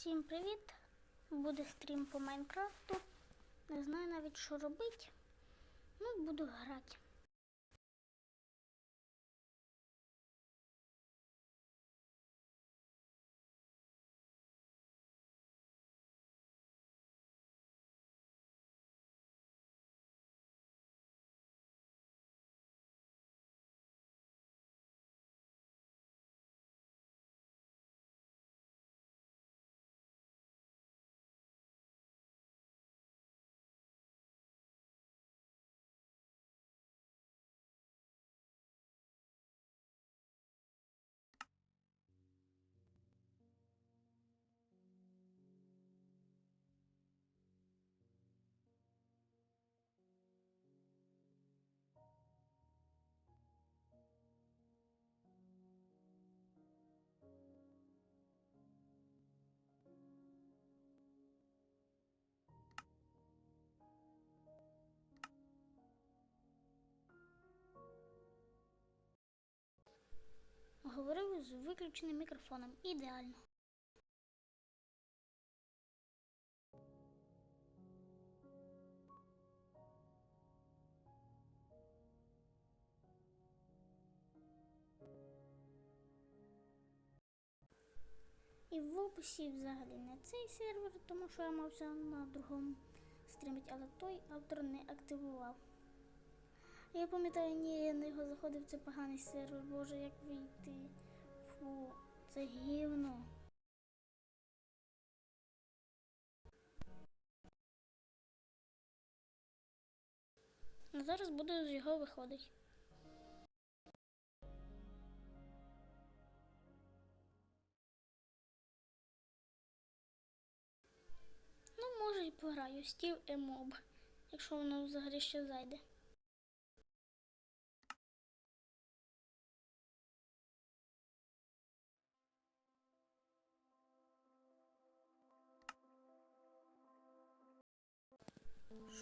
Всім привіт! Буде стрім по Майнкрафту. Не знаю навіть що робити. Ну, буду грати. Говорив з виключеним мікрофоном. Ідеально. І в описі взагалі не цей сервер, тому що я мався на другому стрімити, але той автор не активував. Я пам'ятаю, ні, я на його заходив, це поганий сервер, боже, як вийти. Фу, це гівно. А зараз буду з його виходити. Ну, може і пограю Стів Емоб, якщо воно взагалі ще зайде.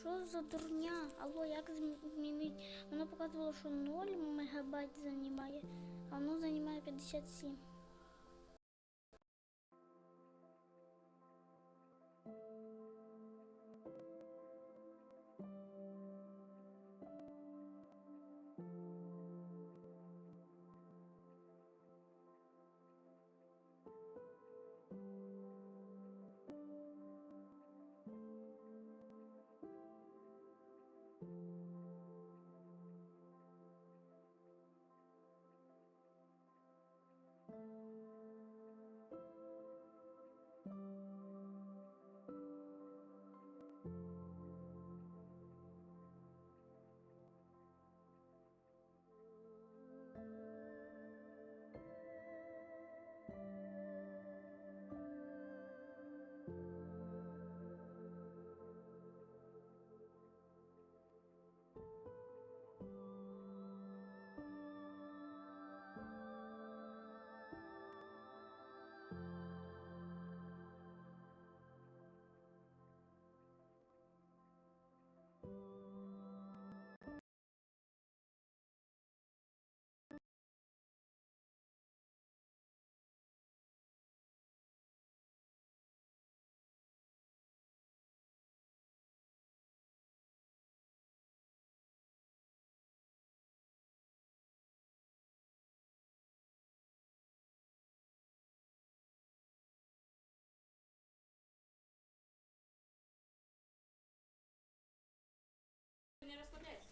Що за дурня? Алло, як змінить? Воно показувало, що 0 мегабайт займає, а воно займає 57. Не розкладається.